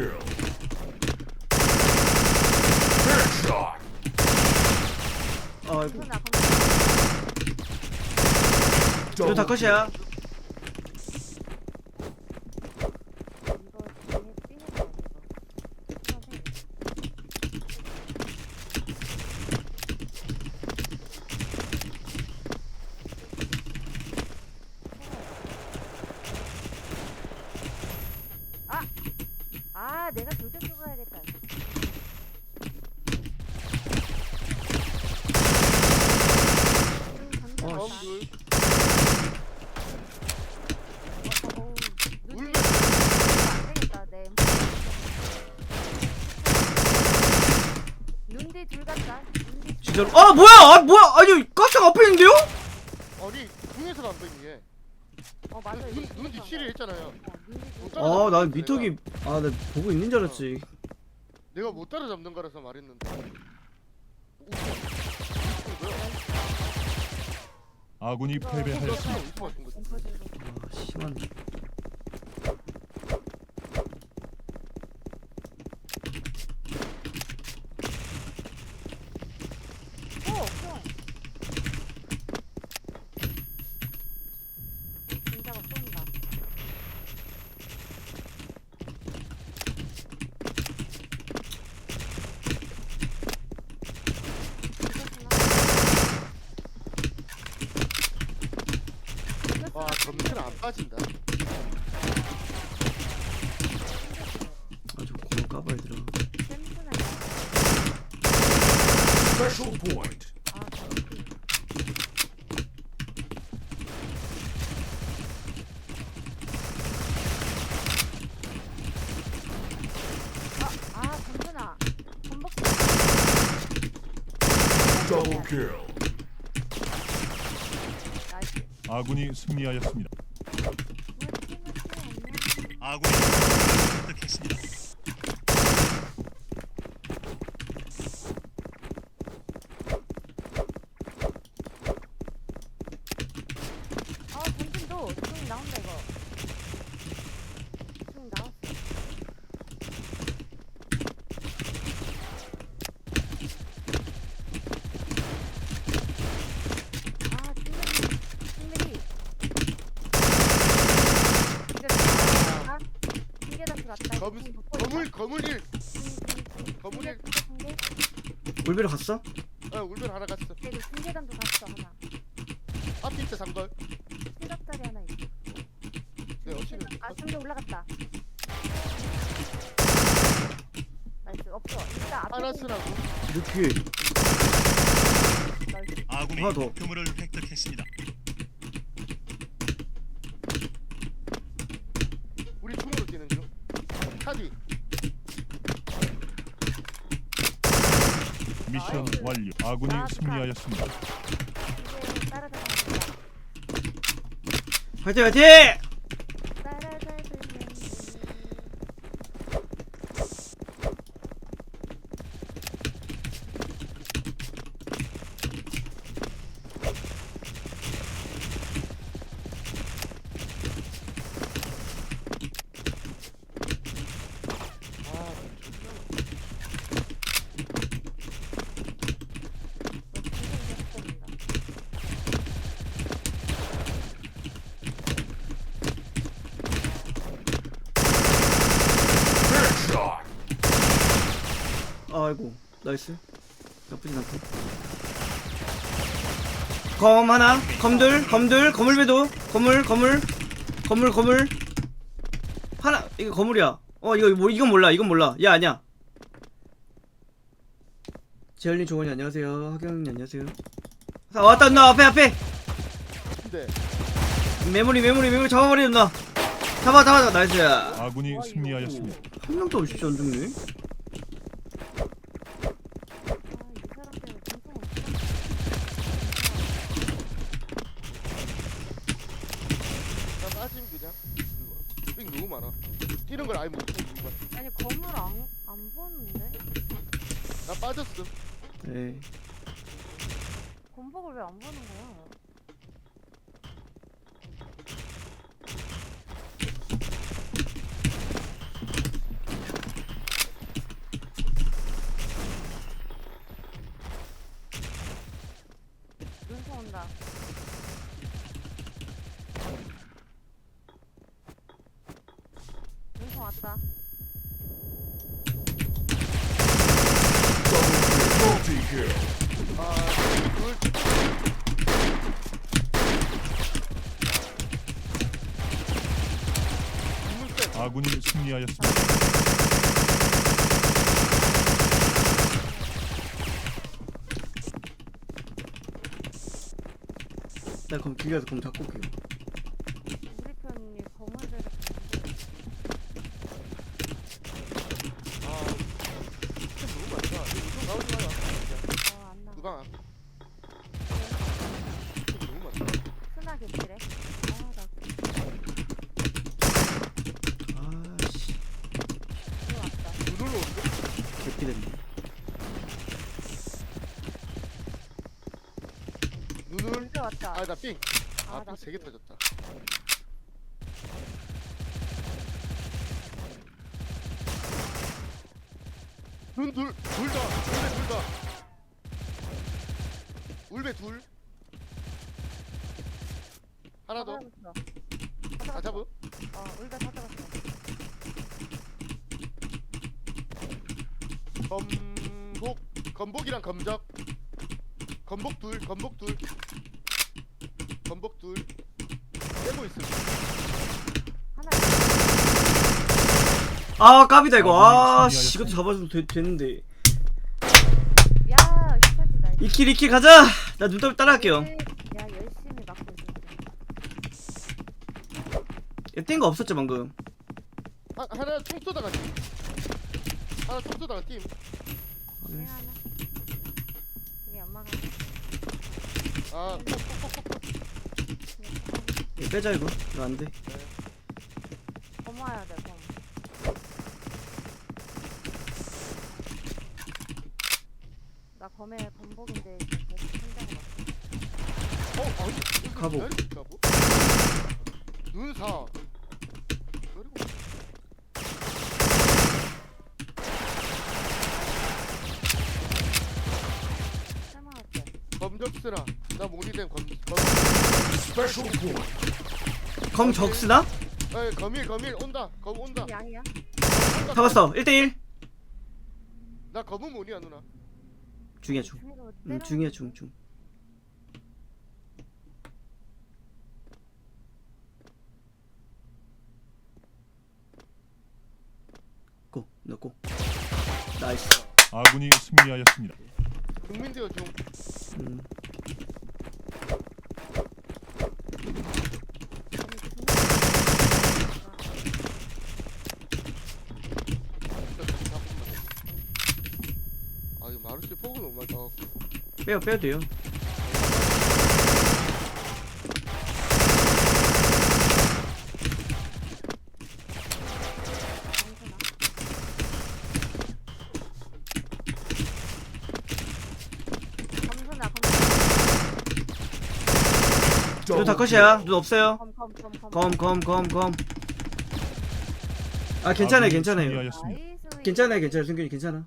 kill. Headshot. 아이고 이거 다 컷이야 이거 뒤에 뛰는 거 아니고. 처음에. 아! 아, 내가 돌격 쏘고 가야겠다. 음, 어. 씨. 어, 어, 눈이 울면 안 되겠다. 내 눈뒤 둘 같다. 눈뒤 둘 진짜로 아 뭐야 아 뭐야 아니 가스가 앞에 있는데요? 아니 궁에서 난다 이게 어 맞아. 눈, 눈 뒤치를 했잖아요 어. 못 따라잡는 아난 거야, 미터기 아 나 보고 있는 줄 알았지 내가 못 따라잡는 거라서 말했는데 아군이 패배하였습니다. 아 심한 어, 형. 진짜가 쏜다. 와 점수는 안 빠진다 아주 고마 까봐야 들어. Special point. 아, 저기. 아, 아, 샘순아. 전복 Double kill. 나이스. 아군이 승리하였습니다. 아군이 획득했습니다. 아, 전진도 중 나온다 이거. 중 나왔어. 아, 중 중mer이. 이거 아, 중계다 들어왔다. 거물 중 먹고 거물 거물 일 있다. 중, 중, 중. 거물이- 중계, 중계. 울베로 갔어? 아 울면 하나 갔어 그리고 중계단도 갔어 하나. 앞에 있다 상걸 실각다리 하나 있어. 네 어찌는 아, 중계 올라갔다. 나이스 없어. 일단 앞에 하나 쓰라고 나이스. 아군이 하나 더. 목표물을 획득했습니다. 우리 중으로 뛰는 중 차디 미션 완료. 아군이 승리하였습니다. 이제 따라다니는 화이팅 화이팅! 따라다니는 아 Headshot. 아이고 나이스. 나쁘진 않다. 검 하나 검들 검들 거물배도 거물 거물 거물 거물. 하나 이거 거물이야. 어 이거 뭐 이건 몰라 이건 몰라. 야 아니야. 재현님 조건이 안녕하세요. 하경님 안녕하세요. 아, 왔다 누나 앞에 앞에. 근데. 메모리 메모리 메모리 잡아버려 누나 잡아 잡아 나이스. 아군이 승리하였습니다. 한 명도 없이 안 죽네 아이 사람 때문에 방송 없어 나 빠짐 그냥 이거 빙 너무 많아 뛰는 걸 아예 못 보고 이거 아니 건물 안, 안 보는데? 나 빠졌어 네 건복을 왜 안 보는 거야? 눈통 온다. 아, 둘. 눈물 아군이 승리하였습니다. 나 그럼 길가서 그럼 잡고 올게요 우리 편이 검은색을 봤는데. 아, 템 너무 많다. 이거 나오지 마요. 어, 안 나. 두방. 템 너무 많다. 스나 개피래. 아, 나 아씨 그거 왔다. 눈을 오는데? 개피됐네 눈을. 언제 왔다. 아, 나 삥. 아, 아, 나 삥세개 터졌다. 눈 둘, 둘 다, 울베 둘 다. 울베 둘. 하나 더. 다 잡음. 어, 울베 다 잡았어. 검복, 검복이랑 검적. 검복 둘, 검복 둘. 검복 둘. 떼고 있음. 하나 아 까비다 이거 아, 아씨 이것도 잡아주면 되, 됐는데 야. 2킬 2킬 가자 나 눈썹 따라할게요 야, 열심히 막고 있었어. 뗀거 없었죠 방금 하, 하나 총 쏘다가 팀. 하나 총 쏘다가 팀. 생 하나. 이게 아, 이거 빼자 이거 이거 안돼 검 와야 돼, 검. 나 검에 검복인데 계속 생각을 막. 어, 아니. 가보. 가보. 눈 사. 그리고 설명할게. 검 적스라. 나 모니된 검, 검. Point. 검 적스나? 에, 검일, 검일 온다. 검 온다. 양이야? 온다. 잡았어 1대1 나 검은 모니야 누나. 중이야 중 때려. 중이야 중중 고 넣고 나이스 아군이 승리하였습니다. 국민대요 중. 음. 아, 이 많다. 빼요 빼도 돼요 검순아, 검. 눈다 Double 컷이야. 눈 없어요 검, 검, 검, 검. 검 검 검 검아 괜찮아요 아군이 괜찮아요 승리하였습니다. 나이스. 괜찮아요 괜찮아요 승균이 괜찮아